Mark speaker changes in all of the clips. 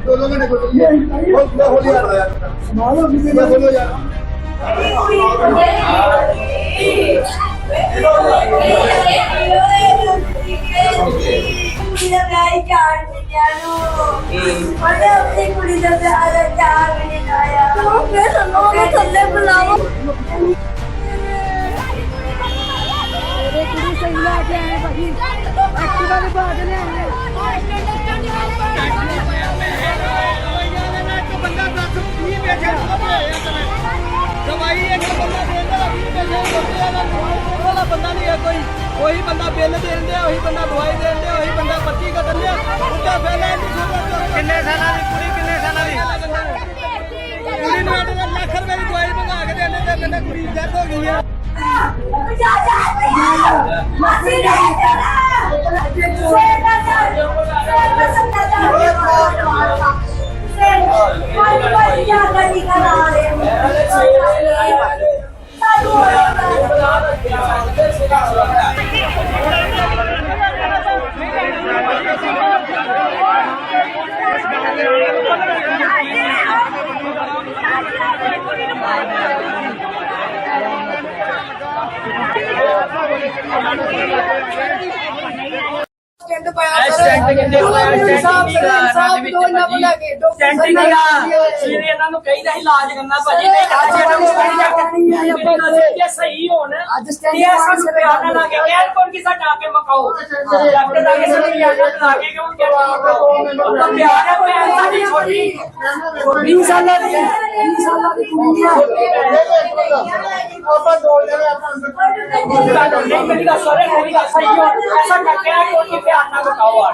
Speaker 1: ਦੋ ਦੋ ਘੰਟੇ ਕੋਲ ਇਹ ਹੋਲੀ ਆ ਰਿਹਾ ਸਮਾਲ ਹੋ ਗਈ ਮੈਂ ਬੋਲੋ ਯਾਰ
Speaker 2: ਕੁੜੀ ਦਾ ਵਿਆਹ ਹੀ ਚਾਰ ਮਹੀਨਿਆਂ ਨੂੰ ਉਹਨੇ ਆਪਣੀ ਕੁੜੀ ਦਾ ਵਿਆਹ ਦਾ ਚਾਰ ਮਹੀਨੇ ਲਾਇਆ ਮੈਂ ਤੁਹਾਨੂੰ ਥੱਲੇ
Speaker 3: ਬੁਲਾਵਾਂ ਸਹੀ ਲੈ ਕੇ ਆਏ ਭਾਜੀ ਐਕਟਿਵਾ ਦੇ ਬਾਅਦ ਲੈ
Speaker 4: ਦਵਾਈ ਇੱਕ ਬੰਦਾ ਦੇਂਦਾ 20 ਪੈਸੇ ਬੱਚੇ ਵਾਲਾ ਬੰਦਾ ਨਹੀਂ ਹੈ ਕੋਈ ਉਹੀ ਬੰਦਾ ਬਿੱਲ ਦੇਂਦੇ ਉਹੀ ਬੰਦਾ ਦਵਾਈ ਦੇਂਦੇ ਉਹੀ ਬੰਦਾ ਪੱਟੀ ਕੱਟਦੇ ਉੱਤਾ ਫੈਲਾ ਨਹੀਂ ਕਿੰਨੇ ਸਾਲਾਂ ਦੀ ਕੁੜੀ, ਕਿੰਨੇ ਸਾਲਾਂ ਦੀ? ਕੁੜੀ ਨੂੰ ਲੱਖ ਰੁਪਏ ਦੀ ਦਵਾਈ ਮੰਗਾ ਕੇ ਦੇਂਦੇ ਤੇ ਕਹਿੰਦੇ ਕੁੜੀ ਡੈਥ ਹੋ ਗਈ ਹੈ
Speaker 2: ਜਾ ਜਾ ਮਾਸੀ ਨਹੀਂ ਜਾਣਾ ਸਵੇਰ ਦਾ ਸਵੇਰ ਦਾ ਸੰਦਾ ਜਾ ਕੋਈ ਕੋਈ ਯਾਦ ਨਹੀਂ ਕਰਾ ਰਹੇ
Speaker 5: ਸਟੈਂਡ ਪਾਇਆ ਸਰ ਸਾਹਿਬ ਦੋ ਨਾ ਬੁਲਾ ਕੇ
Speaker 4: ਸੈਂਟਰੀ ਦਾ ਸਵੇਰੇ ਇਹਨਾਂ ਨੂੰ ਕਹੀਦਾ ਸੀ ਇਲਾਜ ਕਰਨਾ ਭਾਜੀ ਨਹੀਂ ਅੱਜ ਇਹਨਾਂ ਨੂੰ ਕਹੀਦਾ ਕਿ ਸਹੀ ਹੋਣ
Speaker 5: ਅੱਜ ਸਟੈਂਡ
Speaker 4: ਤੇ ਸਾਨੂੰ ਪਿਆਰ ਨਾਲ ਕੀ ਸਾਡਾ ਆ ਕੇ ਮਕਾਓ ਡਾਕਟਰ ਆ ਕੇ ਸਾਨੂੰ ਪਿਆਰ ਨਾਲ ਲਾ ਕੇ ਕਿਉਂ ਕਹਿੰਦਾ ਪਿਆਰ ਹੈ ਕੋਈ ਐਸਾ ਨਹੀਂ ਛੋਟੀ।
Speaker 5: 20 ਸਾਲਾਂ ਦੀ 20 ਸਾਲਾਂ ਦੀ ਕੁੜੀ ਆ।
Speaker 1: ਆਪਾਂ ਦੋ ਜਣੇ ਆਪਾਂ ਅੰਦਰ
Speaker 4: ਨਹੀਂ ਮੇਰੀ ਗੱਲ ਸੁਣ ਮੇਰੀ ਗੱਲ ਸਹੀ ਹੋ ਐਸਾ ਡਾਕਟਰ ਕੋਲ ਕੀ ਪਿਆਰ ਨਾਲ ਮਕਾਓ ਆ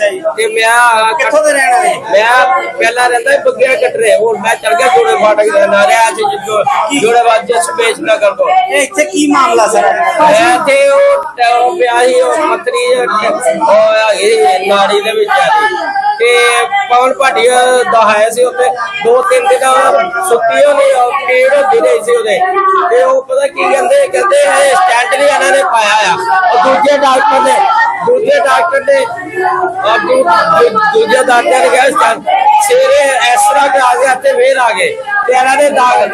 Speaker 4: ਹੈ ਆ
Speaker 2: ਮਾਂ ਹੈ ਕਿੱਥੋਂ
Speaker 6: ਦੇ ਰਹਿਣ ਵਾਲੇ? ਮੈਂ ਪਹਿਲਾਂ ਰਹਿੰਦਾ ਸੀ ਬੱਗਿਆ ਕਟਰੇ ਹੁਣ ਮੈਂ ਚਲ ਗਿਆ ਜੋੜੇ ਫਾਟਕ ਦੇ ਨਾਰਿਆ ਚ ਜਿੱਦੋ ਜੋੜੇ ਬਾਦ ਜਸ ਪੇਸ਼ ਨਗਰ ਕੋ
Speaker 7: ਇਹ ਇੱਥੇ ਕੀ ਮਾਮਲਾ ਸਰ?
Speaker 6: ਮੈਂ ਤੇ ਉਹ ਤੇ ਉਹ ਪਿਆ ਸੀ ਉਹ ਮਤਰੀ ਉਹ ਹੈਗੀ ਨਾੜੀ ਦੇ ਵਿੱਚ ਆ ਜੀ। ਤੇ ਪਵਨ ਭਾਟੀਆ ਦਾ ਆਇਆ ਸੀ ਉੱਥੇ ਦੋ ਤਿੰਨ ਦਿਨ ਸੁੱਤੀ ਹੋਣੀ ਉਹ ਪੀੜ ਹੁੰਦੀ ਰਹੀ ਸੀ ਉਹਦੇ। ਤੇ ਉਹ ਪਤਾ ਕੀ ਕਹਿੰਦੇ ਕਹਿੰਦੇ ਇਹ ਸਟੈਂਡ ਨਹੀਂ ਇਹਨਾਂ ਨੇ ਪਾਇਆ ਆ ਉਹ ਦੂਜੇ ਡਾਕਟਰ ਨੇ ਦੂਜੇ ਡਾਕਟਰ ਨੇ ਦੂਜੇ ਡਾਕਟਰ ਨੇ ਕਿਹਾ ਸਟੈਂਡ ਸਵੇਰੇ ਇਸ ਤਰ੍ਹਾਂ ਕਿ ਆ ਗਿਆ ਤੇ ਫੇਰ ਆ ਗਏ ਤੇ ਇਹਨਾਂ ਨੇ ਦਾਖਲ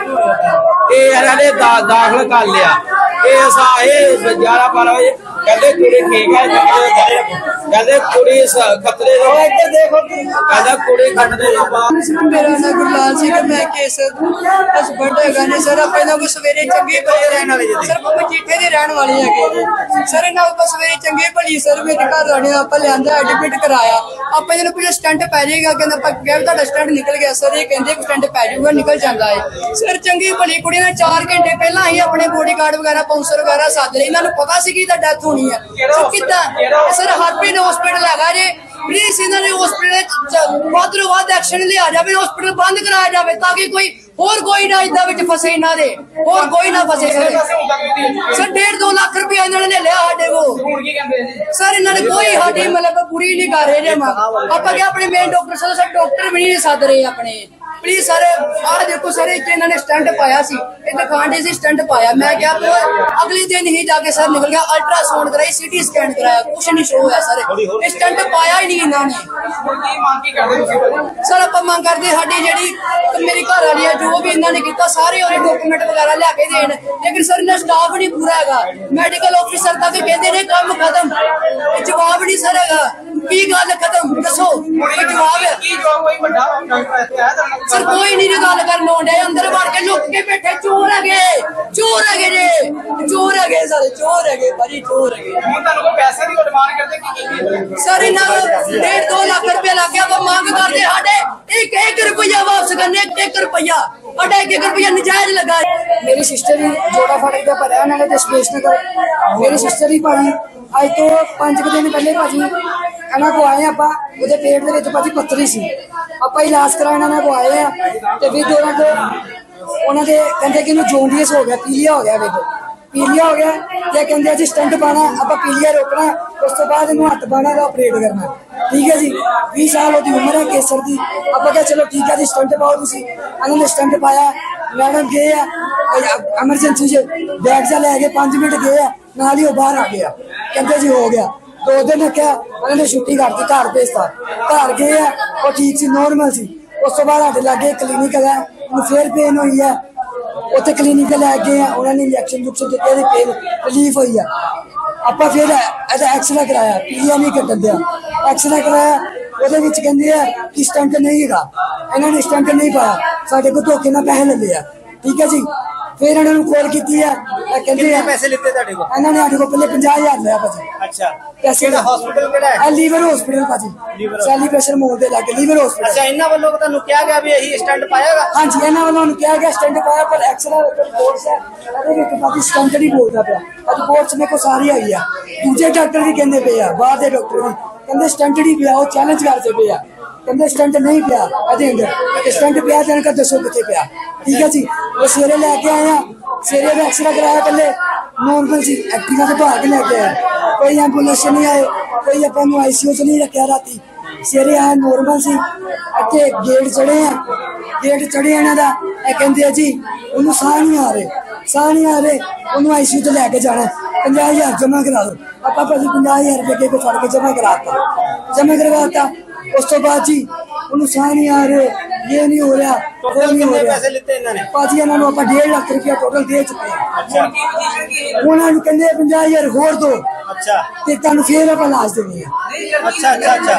Speaker 6: ਤੇ ਇਹਨਾਂ ਨੇ ਦਾ- ਦਾਖਲ ਕਰ ਲਿਆ। ਇਹ ਸਾ ਇਹ 11 12 ਵਜੇ ਕਹਿੰਦੇ ਕੁੜੀ ਠੀਕ ਹੈ ਕਹਿੰਦੇ ਕਹਿੰਦੇ ਕੁੜੀ ਖਤਰੇ ਦੇ ਇੱਧਰ ਦੇਖੋ ਕਹਿੰਦਾ ਕੁੜੀ ਖਤਰੇ ਦੇ
Speaker 5: ਮੇਰਾ ਨਾਮ ਗੁਰਲਾਲ ਸਿੰਘ ਮੈਂ ਕੇਸ ਹਸਬੰਡ ਹੈਗਾ ਨੇ ਸਰ ਆਪਾਂ ਇਹਨਾਂ ਕੋ ਸਵੇਰੇ ਚੰਗੇ ਭਲੇ ਰਹਿਣ ਵਾਲੇ ਜੀ ਸਰ ਆਪਾਂ ਜੀਠੇ ਦੇ ਰਹਿਣ ਵਾਲੇ ਹੈਗੇ ਜੀ। ਸਰ ਇਹਨਾਂ ਕੋ ਸਵੇਰੇ ਚੰਗੇ ਭਲੀ ਸਰ ਮੇਰੇ ਘਰ ਵਾਲੇ ਆਪਾਂ ਲਿਆਂਦਾ ਐਡਮਿਟ ਕਰਾਇਆ। ਆਪਾਂ ਇਹਨਾਂ ਨੂੰ ਪੁੱਛਿਆ ਸਟੰਟ ਪੈ ਜਾਏਗਾ ਕਹਿੰਦਾ ਆਪਾਂ ਕਿਹਾ ਤੁਹਾਡਾ ਸਟੰਟ ਨਿਕਲ ਗਿਆ। ਸਰ ਇਹ ਕਹਿੰਦੇ ਸਟੰਟ ਪੈ ਜਾਊਗਾ ਨਿਕਲ ਜਾਂਦਾ ਹੈ ਸਰ ਚੰਗੀ ਭਲੀ ਕੁੜੀ ਨੇ 4 ਘੰਟੇ ਪਹਿਲਾਂ ਹੀ ਆਪਣੇ ਬੋਡੀਗਾਰਡ ਵਗੈਰਾ ਪਾਉਂਸਰ ਵਗੈਰਾ ਸੱਦ ਲਏ। ਇਹਨਾਂ ਨੂੰ ਪਤਾ ਸੀ ਕਿ ਇਹਦਾ ਡੈਥ ਹੋਣੀ ਹੈ ਸਰ ਕਿੱਦਾਂ? ਸਰ ਹਰਪ੍ਰੀਤ ਹਸਪੀਟਲ ਹੈਗਾ ਜੇ। ਪਲੀਜ਼ ਇਹਨਾਂ ਨੇ ਹਸਪੀਟਲ ਵੱਧ ਤੋਂ ਵੱਧ ਐਕਸ਼ਨ ਲਿਆ ਜਾਵੇ ਹਸਪੀਟਲ ਬੰਦ ਕਰਾਇਆ ਜਾਵੇ ਤਾਂ ਕਿ ਕੋਈ ਹੋਰ ਕੋਈ ਨਾ ਇਦਾਂ ਵਿੱਚ ਫਸੇ ਇਹਨਾਂ ਦੇ। ਹੋਰ ਕੋਈ ਨਾ ਫਸੇ ਸਰ ਸਰ 1.5 2 ਲੱਖ ਰੁਪਏ ਇਹਨਾਂ ਨੇ ਲਿਆ ਸਾਡੇ ਕੋਲ।
Speaker 4: ਕੀ
Speaker 5: ਸਰ ਇਹਨਾਂ ਨੇ ਕੋਈ ਸਾਡੀ ਮਤਲਬ ਪੂਰੀ ਨਹੀਂ ਕਰ ਰਹੇ ਨੇ ਆਪਾਂ ਕਿ ਆਪਣੇ ਮੇਨ ਡਾਕਟਰ ਸਰ ਡਾਕਟਰ ਵੀ ਨਹੀਂ ਸੱਦ ਰਹੇ ਆਪਣੇ। ਪਲੀਜ਼ ਸਰ ਆਹ ਦੇਖੋ ਸਰ ਇੱਥੇ ਇਹਨਾਂ ਨੇ ਸਟੰਟ ਪਾਇਆ ਸੀ। ਇਹ ਦੁਕਾਨ ਦੇ ਸੀ ਸਟੰਟ ਪਾਇਆ। ਮੈਂ ਕਿਹਾ ਵੀ ਅਗਲੇ ਦਿਨ ਹੀ ਜਾ ਕੇ ਸਰ ਨਿਕਲ ਗਿਆ ਅਲਟਰਾਸਾਊਂਡ ਕਰਾਈ ਸੀਟੀ ਸਕੈਨ ਕਰਾਇਆ ਕੁਛ ਨਹੀਂ ਸ਼ੋ ਹੋਇਆ ਸਰ ਇਹ ਸਟੰਟ ਪਾਇਆ ਹੀ ਨਹੀਂ ਇਹਨਾਂ ਨੇ। ਸਰ ਆਪਾਂ ਮੰਗ ਕਰਦੇ ਸਾਡੀ ਜਿਹੜੀ ਮੇਰੀ ਘਰ ਵਾਲੀ ਹੈ ਜੋ ਵੀ ਇਹਨਾਂ ਨੇ ਕੀਤਾ ਸਾਰੇ ਉਹਦੇ ਡਾਕੂਮੈਂਟ ਵਗੈਰਾ ਲਿਆ ਕੇ ਦੇਣ। ਲੇਕਿਨ ਸਰ ਇਹਨਾਂ ਸਟਾਫ ਨਹੀਂ ਪੂਰਾ ਹੈਗਾ। ਮੈਡੀਕਲ ਆਫੀਸਰ ਤੱਕ ਕਹਿੰਦੇ ਨੇ ਕੰਮ ਖਤਮ। ਇਹ ਜਵਾਬ ਨਹੀਂ ਸਰ ਹੈਗਾ। ਕੀ ਗੱਲ ਖਤਮ? ਦੱਸੋ। ਕੋਈ ਜਵਾਬ ਹੈ।
Speaker 4: ਕੀ ਜੋ ਕੋਈ ਵੱਡਾ ਡਾਕਟਰ ਇੱਥੇ ਆਇਆ ਤਾਂ
Speaker 5: ਸਰ ਕੋਈ ਨਹੀਂ ਜੇ ਗੱਲ ਕਰਨ ਆਉਂਦੇ ਅੰਦਰ ਵੜ ਕੇ ਲੁੱਕ ਕੇ ਬੈਠੇ। ਚੋਰ ਹੈਗੇ। ਚੋਰ ਹੈਗੇ ਜੇ। ਚੋਰ ਹੈਗੇ ਸਾਰੇ ਚੋਰ ਹੈਗੇ ਭਾਜੀ ਚੋਰ ਹੈਗੇ।
Speaker 4: ਹੁਣ ਤੁਹਾਨੂੰ ਕੋਈ ਪੈਸੇ ਦੀ ਡਿਮਾਂਡ ਕਰਦੇ ਕੀ ਕੀ
Speaker 5: ਸਰ ਇਹਨਾਂ ਨੂੰ ਡੇਢ ਦੋ ਲੱਖ ਰੁਪਏ ਲੱਗ ਗਿਆ ਮੰਗ ਕਰਦੇ ਸਾਡੇ। ਇੱਕ ਇੱਕ ਰੁਪਇਆ ਵਾਪਸ ਕਰਨੇ ਇੱਕ ਇੱਕ ਰੁਪਇਆ ਸਾਡਾ ਇੱਕ ਇੱਕ ਰੁਪਇਆ ਨਜਾਇਜ਼ ਲੱਗਾ। ਮੇਰੀ ਸਿਸਟਰ ਹੀ ਜੋੜਾ ਫੜਕ ਦਾ ਭਰਿਆ ਉਹਨਾਂ ਨੇ ਤੇ ਸਪੇਸ ਨਗਰ ਮੇਰੀ ਸਿਸਟਰ ਹੀ ਭਾਜੀ, ਅੱਜ ਤੋਂ 5 ਦਿਨ ਪਹਿਲੇ ਭਾਜੀ, ਇਹਨਾਂ ਕੋ ਆਏ ਆਪਾਂ, ਉਹਦੇ ਪੇਟ ਦੇ ਵਿੱਚ ਭਾਜੀ ਪੱਥਰੀ ਸੀ। ਆਪਾਂ ਇਲਾਜ ਕਰਾਉਣ ਇਹਨਾਂ ਕੋ ਆਏ ਆ, ਤੇ ਵੀ ਦੋਨਾਂ ਕੋ
Speaker 3: ਉਹਨਾਂ ਦੇ ਕਹਿੰਦੇ ਕਿ ਇਹਨੂੰ ਜੋਂਡੀਅਸ ਹੋ ਗਿਆ, ਪੀਲੀਆ ਹੋ ਗਿਆ, ਵੇਖੋ। ਪੀਲੀਆ ਹੋ ਗਿਆ। ਤੇ ਕਹਿੰਦੇ ਜੀ ਸਟੰਟ ਪਾਣਾ ਆਪਾਂ ਪੀਲੀਆ ਰੋਕਣਾ, ਉਸ ਤੋਂ ਬਾਅਦ ਇਹਨੂੰ ਹੱਥ ਪਾਣਾ ਦਾ ਆਪਰੇਟ ਕਰਨਾ। ਠੀਕ ਹੈ ਜੀ? 20 ਸਾਲ ਉਹਦੀ ਉਮਰ ਹੈ ਕੇਸਰ ਦੀ। ਆਪਾਂ ਕਿਹਾ, ਚਲੋ ਠੀਕ ਹੈ ਜੀ ਸਟੰਟ ਪਾਓ ਤੁਸੀਂ। ਇਹਨਾਂ ਨੇ ਸਟੰਟ ਪਾਇਆ। ਮੈਡਮ ਗਏ ਆ ਐਮਰਜੈਂਸੀ 'ਚ ਬੈਗ ਜਾ ਲੈ ਕੇ 5 ਮਿੰਟ ਗਏ ਆ, ਨਾਲ ਹੀ ਉਹ ਬਾਹਰ ਆ ਗਿਆ। ਕਹਿੰਦੇ ਜੀ, ਹੋ ਗਿਆ। ਦੋ ਦਿਨ ਰੱਖਿਆ ਉਹਨਾਂ ਨੇ ਛੁੱਟੀ ਕਰਤੀ ਘਰ ਭੇਜਤਾ। ਘਰ ਗਏ ਆ, ਉਹ ਠੀਕ ਸੀ ਨੋਰਮਲ ਸੀ। ਉਸ ਤੋਂ ਬਾਅਦ ਸਾਡੇ ਲਾਗੇ ਕਲੀਨਿਕ ਹੈ ਉਹਨੂੰ ਫੇਰ ਪੇਨ ਹੋਈ ਹੈ। ਉੱਥੇ ਕਲੀਨਿਕ ਲੈ ਗਏ ਆ ਉਹਨਾਂ ਨੇ ਇੰਜੈਕਸ਼ਨ ਜੁਕਸ਼ਨ ਦਿੱਤੇ ਇਹਦੀ ਪੇਨ ਰਿਲੀਫ ਹੋਈ ਆ। ਆਪਾਂ ਫਿਰ ਇਹਦਾ ਐਕਸਰਾ ਕਰਾਇਆ, ਪੀਲੀਆ ਨਹੀਂ ਕੱਟਣ ਦਿਆ। ਐਕਸਰਾ ਕਰਾਇਆ, ਉਹਦੇ ਵਿੱਚ ਕਹਿੰਦੇ ਆ ਕਿ ਸਟੰਟ ਨਹੀਂ ਹੈਗਾ। ਇਹਨਾਂ ਨੇ ਸਟੰਟ ਨਹੀਂ ਪਾਇਆ। ਸਾਡੇ ਕੋਲ ਧੋਖੇ ਨਾਲ ਪੈਸੇ ਲੈਂਦੇ ਆ। ਠੀਕ ਹੈ ਜੀ? ਫਿਰ ਇਹਨਾਂ ਨੂੰ ਕਾਲ ਕੀਤੀ ਆ ਇਹ ਕਹਿੰਦੇ ਆ
Speaker 4: ਪੈਸੇ ਲਿੱਤੇ ਤੁਹਾਡੇ ਕੋਲ?
Speaker 3: ਇਹਨਾਂ ਨੇ ਸਾਡੇ ਕੋਲ ਪਹਿਲੇ 50000 ਲਿਆ ਭਾਜੀ।
Speaker 4: ਅੱਛਾ।
Speaker 3: ਪੈਸੇ
Speaker 4: ਕਿਹੜਾ hospital ਕਿਹੜਾ ਹੈ?
Speaker 3: ਇਹ ਲੀਵਰ ਹਸਪੀਟਲ ਭਾਜੀ। ਸੈਲੀਬ੍ਰੇਸ਼ਨ ਮੋਲ ਦੇ ਲਾਗੇ ਲੀਵਰ ਹਸਪੀਟਲ
Speaker 4: ਅੱਛਾ ਇਹਨਾਂ ਵੱਲੋਂ ਤੁਹਾਨੂੰ ਕਿਹਾ ਗਿਆ ਵੀ ਇਹੀ ਸਟੰਟ ਪਾਏਗਾ
Speaker 3: ਹਾਂਜੀ ਇਹਨਾਂ ਵੱਲੋਂ ਉਹਨੂੰ ਕਿਹਾ ਗਿਆ ਸਟੰਟ ਪਾਇਆ ਪਰ ਐਕਸਰਾ ਰਿਪੋਰਟਸ ਹੈ ਇਹਦੇ ਵਿੱਚ ਬਾਕੀ ਸਟੰਟ ਨਹੀਂ ਬੋਲਦਾ ਪਿਆ। ਰਿਪੋਰਟਸ ਮੇਰੇ ਕੋਲ ਸਾਰੀ ਆਈ ਆ। ਦੂਜੇ ਡਾਕਟਰ ਵੀ ਕਹਿੰਦੇ ਪਏ ਆ ਬਾਹਰ ਦੇ ਡਾਕਟਰ ਵੀ। ਕਹਿੰਦੇ ਸਟੰਟ ਨਹੀਂ ਪਿਆ ਉਹ ਚੈਲੰਜ ਕਰਦੇ ਪਏ ਆ। ਕਹਿੰਦੇ ਸਟੰਟ ਨਹੀਂ ਪਿਆ ਇਹਦੇ ਅੰਦਰ। ਸਟੰਟ ਪਿਆ ਤਾਂ ਇਹਨਾਂ ਦੱਸੋ ਕਿੱਥੇ ਪਿਆ। ਠੀਕ ਹੈ ਜੀ? ਉਹ ਸਵੇਰੇ ਲੈ ਕੇ ਆਏ ਆ ਸਵੇਰੇ ਦਾ ਐਕਸਰਾ ਕਰਾਇਆ ਪਹਿਲੇ ਨੋਰਮਲ ਸੀ ਐਕਟਿਵਾ ਤੇ ਭਾਗ ਲੈ ਕੇ ਆਏ। ਕੋਈ ਐਂਬੂਲੈਂਸ ਨਹੀਂ ਆਏ, ਕੋਈ ਆਪਾਂ ਨੂੰ ਆਈਸੀਯੂ 'ਚ ਨਹੀਂ ਰੱਖਿਆ ਰਾਤੀ। ਸਵੇਰੇ ਆ ਨੋਰਮਲ ਸੀ। ਇੱਥੇ ਗੇਟ ਚੜੇ ਆ। ਗੇਟ ਚੜੇ ਇਹਨਾਂ ਦਾ। ਇਹ ਕਹਿੰਦੇ ਆ ਜੀ, ਉਹਨੂੰ ਸਾਹ ਨਹੀਂ ਆ ਰਹੇ। ਸਾਹ ਨਹੀਂ ਆ ਰਹੇ, ਉਹਨੂੰ ਆਈਸੀਯੂ ਤੇ ਲੈ ਕੇ ਜਾਣਾ 50000 ਜਮ੍ਹਾਂ ਕਰਾ ਦਿਓ। ਆਪਾਂ ਭਾਜੀ 50000 ਰੁਪਏ ਕੇ ਫੜ ਕੇ ਜਮ੍ਹਾਂ ਕਰਾਤਾ ਜਮ੍ਹਾਂ ਕਰਵਾਤਾ ਉਸ ਤੋਂ ਬਾਅਦ ਜੀ ਉਹਨੂੰ ਸਾਹ ਨਹੀਂ ਆ ਰਹੇ ਇਹ ਨਹੀਂ ਹੋ ਰਿਹਾ ਉਹ
Speaker 4: ਟੋਟਲ
Speaker 3: ਨਹੀਂ ਹੋ
Speaker 4: ਕਿੰਨੇ
Speaker 3: ਰਿਹਾ।
Speaker 4: ਪੈਸੇ ਲਿੱਤੇ ਇਹਨਾਂ ਨੇ?
Speaker 3: ਭਾਜੀ ਇਹਨਾਂ ਨੂੰ ਆਪਾਂ 1.5 ਲੱਖ ਰੁਪਇਆ ਟੋਟਲ ਦੇ ਚੁੱਕੇ ਹਾਂ। ਉਹਨਾਂ ਨੂੰ ਕਹਿੰਦੇ 50000 ਹੋਰ ਦੋ।
Speaker 4: ਅੱਛਾ।
Speaker 3: ਤੇ ਤੁਹਾਨੂੰ ਫੇਰ ਆਪਾਂ ਲਾਸ਼ ਦੇਣੀ ਹੈ
Speaker 4: ਅੱਛਾ ਅੱਛਾ ਅੱਛਾ।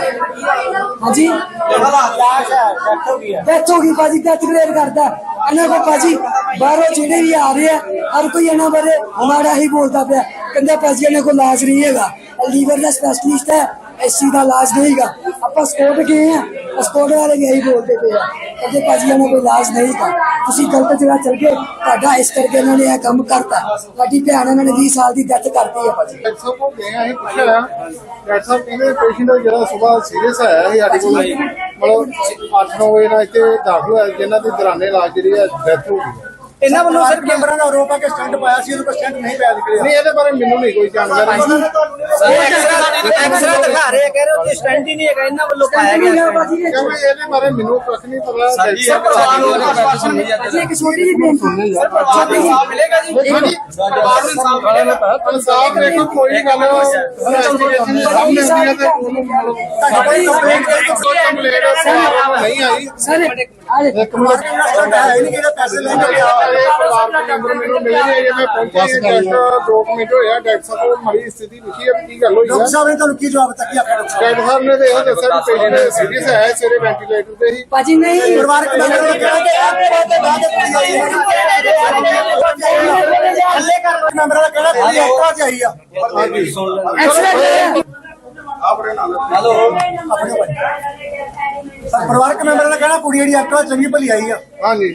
Speaker 3: ਹਾਂਜੀ?
Speaker 4: ਲਾਸ਼ ਹੈ ਡੈਥ ਹੋ ਗਈ ਹੈ।
Speaker 3: ਡੈਥ ਹੋ ਗਈ ਭਾਜੀ ਡੈਥ ਕਲੀਅਰ ਕਰਦਾ। ਇਹਨਾਂ ਕੋ ਭਾਜੀ ਬਾਹਰੋਂ ਜਿਹੜੇ ਵੀ ਆ ਰਹੇ ਆ ਹਰ ਕੋਈ ਇਹਨਾਂ ਬਾਰੇ ਮਾੜਾ ਹੀ ਬੋਲਦਾ ਪਿਆ। ਕਹਿੰਦਾ ਭਾਜੀ ਇਹਨਾਂ ਕੋ ਇਲਾਜ ਨਹੀਂ ਹੈਗਾ। ਲੀਵਰ ਦਾ ਸਪੈਸ਼ਲਿਸਟ ਹੈ। ਐਸੀ ਦਾ ਇਲਾਜ ਨਹੀਂ ਹੈਗਾ। ਆਪਾਂ ਸਪੋਰਟ ਗਏ ਆ? ਸਪੋਰਟ ਵਾਲੇ ਵੀ ਇਹੀ ਬੋਲਦੇ ਪਏ ਆ ਕਹਿੰਦੇ ਭਾਜੀ ਇਹਨਾਂ ਕੋਲ ਇਲਾਜ ਨਹੀਂ ਹੈਗਾ ਤੁਸੀਂ ਗਲਤ ਜਗ੍ਹਾ ਚਲ ਗਏ। ਤੁਹਾਡਾ ਇਸ ਕਰਕੇ ਇਹਨਾਂ ਨੇ ਇਹ ਕੰਮ ਕਰਤਾ। ਸਾਡੀ ਭੈਣ ਇਹਨਾਂ ਨੇ 20 ਸਾਲ ਦੀ ਡੈਥ ਕਰਤੀ ਹੈ ਭਾਜੀ।
Speaker 8: ਡਾਕਟਰ ਸਾਹਿਬ ਕੋਲ ਗਏ ਆ ਅਸੀਂ ਪੁੱਛਿਆ ਡਾਕਟਰ ਸਾਹਿਬ ਕਹਿੰਦੇ ਪੇਸ਼ੈਂਟ ਜਿਹੜਾ ਸਵੇਰ ਸੀਰੀਅਸ ਆਇਆ ਸੀ ਸਾਡੇ ਕੋਲ, ਮਤਲਬ 8-9 ਵਜੇ ਨਾਲ ਇੱਥੇ ਦਾਖਲ ਹੋਇਆ, ਜਿਨ੍ਹਾਂ ਦੀ ਦੌਰਾਨੇ ਇਲਾਜ ਜਿਹੜੀ ਹੈ ਡੈਥ ਹੋ ਗਈ।
Speaker 4: ਇਹਨਾਂ ਵੱਲੋਂ ਸਿਰ ਕੈਮਰਾ ਦਾ ਆਰੋਪ ਹੈ ਕਿ ਸਟੰਟ ਪਾਇਆ ਸੀ ਉਹਦੇ ਕੋਲ ਸਟੰਟ ਨਹੀਂ ਪਾਇਆ ਨਿਕਲਿਆ।
Speaker 8: ਨਹੀਂ ਇਹਦੇ ਬਾਰੇ ਮੈਨੂੰ ਨਹੀਂ ਕੋਈ ਜਾਣਕਾਰੀ।
Speaker 4: ਐਕਸਰਾ ਦਿਖਾ ਰਹੇ ਆ, ਕਹਿ ਰਹੇ ਹੋ ਕਿ ਸਟੰਟ ਹੀ ਨਹੀਂ ਹੈਗਾ ਇਹਨਾਂ ਵੱਲੋਂ ਪਾਇਆ ਗਿਆ ਹੈ।
Speaker 3: ਭਾਜੀ ਇਹ
Speaker 8: ਕਿਉਂਕਿ ਇਹਦੇ ਬਾਰੇ ਮੈਨੂੰ ਕੁਛ ਨਹੀਂ ਪਤਾ।
Speaker 4: ਸਰ ਪਰਿਵਾਰ ਨੂੰ ਆਸ਼ਵਾਸਨ ਮਿਲਿਆ
Speaker 3: ਅਸੀਂ ਇੱਕ ਛੋਟੀ ਜਿਹੀ ਬੇਨਤੀ ਛੋਟੀ ਜਿਹੀ
Speaker 4: ਮਿਲੇਗਾ ਜੀ?
Speaker 8: ਦੇਖੋ ਜੀ ਇਨਸਾਫ ਦੇਖੋ ਕੋਈ ਗੱਲ ਇਨਵੈਸਟੀਗੇਸ਼ਨ ਸਾਹਮਣੇ ਆਉਂਦੀ ਹੈ ਤੇ ਉਹਨੂੰ ਸਾਡੀ ਕੰਪਲੇਂਟ ਕੋਈ ਕੰਪਲੇਂਟ ਨਹੀਂ ਆਈ
Speaker 3: ਸਰ ਆਲੇ
Speaker 8: ਇੱਕ ਮਿੰਟ। ਹੈ ਨਹੀਂ ਕਿਹੜੇ ਪੈਸੇ ਲੈ ਕੇ ਰਹੇ ਪਰਿਵਾਰ ਦੇ ਮੈਂਬਰ ਮੈਨੂੰ ਮਿਲੇ ਨੇ ਜੇ ਮੈਂ ਪਹੁੰਚਿਆ ਹੀ ਡਾਕਟਰ ਦੋ ਕੁ ਮਿੰਟ ਹੋਇਆ ਡਾਕਟਰ ਸਾਹਿਬ ਕੋਲ ਮਰੀ ਸਥਿਤੀ ਲਿਖੀ ਹੈ ਕੀ ਗੱਲ ਹੋਈ ਹੈ
Speaker 4: ਸਾਹਿਬ ਨੇ ਤੁਹਾਨੂੰ ਕੀ ਜਵਾਬ ਤੱਕ ਆਖਿਆ
Speaker 8: ਡਾਕਟਰ ਸਾਹਿਬ ਨੇ ਤਾਂ ਇਹ ਦੱਸਿਆ ਵੀ ਪੇਸ਼ੈਂਟ ਸੀਰੀਅਸ ਹੈ ਸਵੇਰੇ ਵੈਂਟੀਲੇਟਰ ਤੇ ਹੀ
Speaker 3: ਭਾਜੀ ਨਹੀਂ
Speaker 4: ਪਰਿਵਾਰਕ ਮੈਂਬਰ ਨੇ ਕਿਹਾ ਕਿ ਆਪਣੇ ਬਾਤ ਤੇ ਬਾਤ ਪੂਰੀ ਹੋਈ ਹੈ ਥੱਲੇ ਕਰ ਮੈਂਬਰਾਂ ਦਾ ਕਹਿਣਾ ਪੂਰੀ ਐਕਟਰਾ ਚ ਆਈ ਆ
Speaker 3: ਐਕਸਲੈਂਟ
Speaker 4: ਪਰਿਵਾਰਕ ਮੈਂਬਰਾਂ ਦਾ ਕਹਿਣਾ ਕੁੜੀ ਜਿਹੜੀ ਐਕਟਰਾ ਚੰਗੀ ਭਲੀ ਆਈ ਆ
Speaker 8: ਹਾਂਜੀ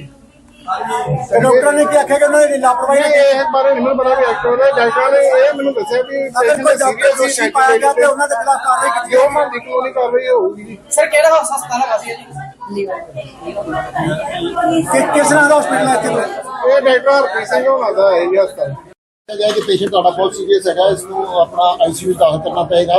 Speaker 4: ਡਾਕਟਰ ਨੇ ਕੀ ਆਖਿਆ ਕਿ ਉਹਨਾਂ ਦੀ ਲਾਪਰਵਾਹੀ ਨਾਲ
Speaker 8: ਇਹ ਬਾਰੇ ਮੈਨੂੰ ਬੜਾ ਵੀ ਐਕਟਰ ਹੈ ਡਾਕਟਰ ਨੇ ਇਹ ਮੈਨੂੰ ਦੱਸਿਆ ਵੀ
Speaker 4: ਅਗਰ ਕੋਈ ਡਾਕਟਰ ਦੋਸ਼ੀ ਪਾਇਆ ਗਿਆ ਤੇ ਉਹਨਾਂ ਦੇ ਖਿਲਾਫ ਕਾਰਵਾਈ ਕੀਤੀ
Speaker 8: ਜੋ ਮੈਂ ਕਾਨੂੰਨੀ ਕਾਰਵਾਈ ਹੋਊਗੀ
Speaker 4: ਸਰ ਕਿਹੜਾ ਹਸਪਤਾਲ ਹੈਗਾ ਸੀ ਜੀ? ਕਿਸ ਨਾਮ ਦਾ ਹਸਪੀਟਲ ਹੈ ਇੱਥੇ
Speaker 8: ਇਹ ਡਾਕਟਰ ਹਰਪ੍ਰੀਤ ਸਿੰਘ ਹੋਣਾ ਦਾ ਹੈ ਜੀ ਹਸਪਤਾਲ।
Speaker 9: ਗਿਆ ਕਿ ਪੇਸ਼ੈਂਟ ਤੁਹਾਡਾ ਬਹੁਤ ਸੀਰੀਅਸ ਹੈਗਾ ਇਸ ਨੂੰ ਆਪਣਾ ਆਈਸੀਯੂ ਦਾਖਲ ਕਰਨਾ ਪਏਗਾ।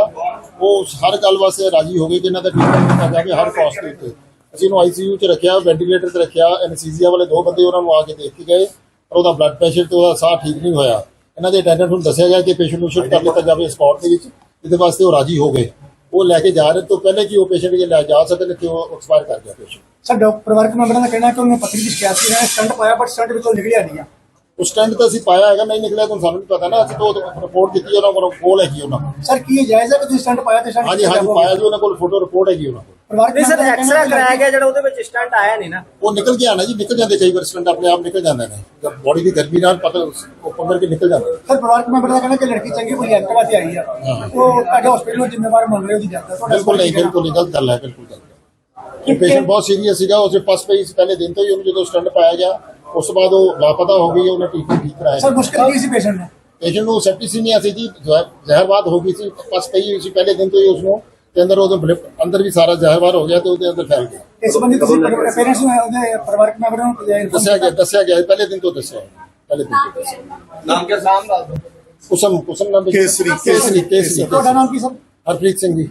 Speaker 9: ਉਹ ਹਰ ਗੱਲ ਵਾਸਤੇ ਰਾਜੀ ਹੋ ਗਏ ਕਿ ਇਹਨਾਂ ਦਾ ਟ੍ਰੀਟਮੈਂਟ ਕੀਤਾ ਜਾਵੇ ਹਰ ਕਾਸਟ ਦੇ ਉੱਤੇ। ਅਸੀਂ ਇਹਨੂੰ ਆਈਸੀਯੂ 'ਚ ਰੱਖਿਆ ਵੈਂਟੀਲੇਟਰ ਤੇ ਰੱਖਿਆ ਐਨਸੀਜ਼ੀਆ ਵਾਲੇ ਦੋ ਬੰਦੇ ਉਹਨਾਂ ਨੂੰ ਆ ਕੇ ਦੇਖ ਕੇ ਗਏ ਪਰ ਉਹਦਾ ਬਲੱਡ ਪ੍ਰੈਸ਼ਰ ਤੇ ਉਹਦਾ ਸਾਹ ਠੀਕ ਨਹੀਂ ਹੋਇਆ। ਇਹਨਾਂ ਦੇ ਅਟੈਂਡੈਂਟ ਨੂੰ ਦੱਸਿਆ ਗਿਆ ਕਿ ਪੇਸ਼ੈਂਟ ਨੂੰ ਸ਼ਿਫਟ ਕਰ ਦਿੱਤਾ ਜਾਵੇ ਸਪੌਟ ਦੇ ਵਿੱਚ ਇਹਦੇ ਵਾਸਤੇ ਉਹ ਰਾਜੀ ਹੋ ਗਏ। ਉਹ ਲੈ ਕੇ ਜਾ ਰਹੇ ਤੋਂ ਪਹਿਲੇ ਕਿ ਉਹ ਪੇਸ਼ੈਂਟ ਜੇ ਲੈ ਜਾ ਸਕਣ ਕਿ ਉਹ ਐਕਸਪਾਇਰ ਕਰ ਗਿਆ ਪੇਸ਼ੈਂਟ
Speaker 4: ਸਰ ਡਾਕਟਰ ਪਰਿਵਾਰਕ ਮੈਂਬਰਾਂ ਦਾ ਕਹਿਣਾ ਕਿ ਉਹਨੂੰ ਪੱਥਰੀ ਦੀ ਸ਼ਿਕਾਇਤ ਸੀ ਹੈ ਸਟੰਟ ਪਾਇਆ ਬਟ ਸਟੰਟ ਵਿੱਚੋਂ ਨਿਕਲਿਆ ਨਹੀਂ ਆ।
Speaker 9: ਉਸ ਟਾਈਮ ਤਾਂ ਅਸੀਂ ਪਾਇਆ ਹੈਗਾ ਨਹੀਂ ਨਿਕਲਿਆ ਤੁਹਾਨੂੰ ਸਾਨੂੰ ਨਹੀਂ ਪਤਾ ਨਾ ਅਸੀਂ ਤਾਂ ਰਿਪੋਰਟ ਕੀਤੀ ਉਹਨਾਂ ਕੋਲ ਕੋਲ ਹੈਗੀ ਉਹਨਾਂ
Speaker 4: ਸਰ ਕੀ ਇਹ ਜਾਇਜ਼ ਹੈ ਕਿ ਤੁਸੀਂ ਸਟੰਟ ਪਾਇਆ ਤੇ ਸਟੰਟ
Speaker 9: ਹਾਂਜੀ ਹਾਂਜੀ ਪਾਇਆ ਜੀ ਉਹਨਾਂ ਕੋਲ ਫੋਟੋ ਰਿਪੋਰਟ ਹੈਗੀ ਉਹਨਾਂ
Speaker 4: ਨਹੀਂ ਸਰ ਐਕਸਰਾ ਕਰਾਇਆ ਗਿਆ ਜਿਹੜਾ ਉਹਦੇ ਵਿੱਚ ਸਟੰਟ ਆਇਆ ਨਹੀਂ ਨਾ।
Speaker 9: ਉਹ ਨਿਕਲ ਗਿਆ ਨਾ ਜੀ ਨਿਕਲ ਜਾਂਦੇ ਕਈ ਵਾਰ ਸਿਲੰਡਰ ਆਪਣੇ ਆਪ ਨਿਕਲ ਜਾਂਦੇ ਨੇ। ਜਦ ਬੋਡੀ ਦੀ ਗਰਮੀ ਨਾਲ ਪਤਾ ਉਹ ਪੰਗਰ ਕੇ ਨਿਕਲ ਜਾਂਦੇ
Speaker 4: ਸਰ ਪਰਿਵਾਰਕ ਮੈਂਬਰ ਦਾ ਕਹਿਣਾ ਕਿ ਲੜਕੀ ਚੰਗੀ ਭਲੀ ਐਕਟਿਵਾ ਤੇ ਆਈ ਆ। ਉਹ ਤੁਹਾਡੇ ਹਸਪੀਟਲ ਨੂੰ ਜ਼ਿੰਮੇਵਾਰ ਮੰਨ ਰਹੇ ਹੋ ਜੀ ਜਾਂਦਾ ਤੁਹਾਡਾ
Speaker 9: ਬਿਲਕੁਲ ਨਹੀਂ ਬਿਲਕੁਲ ਨਹੀਂ ਗਲਤ ਗੱਲ ਹੈ ਬਿਲਕੁਲ ਗਲਤ ਹੈ। ਇਹ ਪੇਸ਼ੈਂਟ ਬਹੁਤ ਸੀਰੀਅਸ ਸੀਗਾ ਉਸੇ ਫਸਟ ਪੇਜ ਪਹਿਲੇ ਦਿਨ ਤੋਂ ਹੀ ਉਹਨੂੰ ਜਦੋਂ ਸਟੰਟ ਪਾਇਆ ਗਿਆ ਉਸ ਤੋਂ ਬਾਅਦ ਉਹ ਲਾਪਤਾ ਹੋ ਗਈ ਉਹਨੇ ਟ੍ਰੀਟਮੈਂਟ ਠੀਕ
Speaker 4: ਸਰ
Speaker 9: ਕਰਾਇਆ
Speaker 4: ਮੁਸ਼ਕਿਲ ਕੀ ਸੀ ਪੇਸ਼ੈਂਟ ਨੇ?
Speaker 9: ਪੇਸ਼ੈਂਟ ਨੂੰ ਸੈਪਟੀਸੀਮੀਆ ਸੀ ਜੀ ਜ਼ਹਿਰ- ਜ਼ਹਿਰਵਾਦ ਹੋ ਗਈ ਸੀ ਫਸਟ ਪਈ ਹੋਈ ਸੀ ਪਹਿਲੇ ਦਿਨ ਤੋਂ ਹੀ ਉਸਨੂੰ ਤੇ ਅੰਦਰ ਉਹਦੇ ਬਲਿਪ- ਅੰਦਰ ਵੀ ਸਾਰਾ ਜ਼ਹਿਰਵਾਰ ਹੋ ਗਿਆ ਤੇ ਉਹਦੇ ਅੰਦਰ ਫੈਲ ਗਿਆ।
Speaker 1: ਇਸ ਬੰਦੇ ਤੁਸੀਂ ਪੇਰੈਂਟਸ ਨੂੰ ਉਹਦੇ ਪਰਿਵਾਰਕ ਮੈਂਬਰਾਂ ਨੂੰ
Speaker 9: ਦੱਸਿਆ ਗਿਆ ਦੱਸਿਆ ਗਿਆ ਪਹਿਲੇ ਦਿਨ ਤੋਂ ਦੱਸਿਆ ਪਹਿਲੇ ਦਿਨ ਤੋਂ ਦੱਸਿਆ
Speaker 6: ਨਾਮ ਕੇ ਸਾਹਮ ਦੱਸ ਦਿਓ।
Speaker 9: ਕੁਸਮ ਕੁਸਮ ਨਾਮ ਕੇਸਰੀ ਕੇਸਰੀ ਕੇਸਰੀ।
Speaker 1: ਤੁਹਾਡਾ ਨਾਮ ਕੀ ਸਰ?
Speaker 9: ਹਰਪ੍ਰੀਤ ਸਿੰਘ ਜੀ।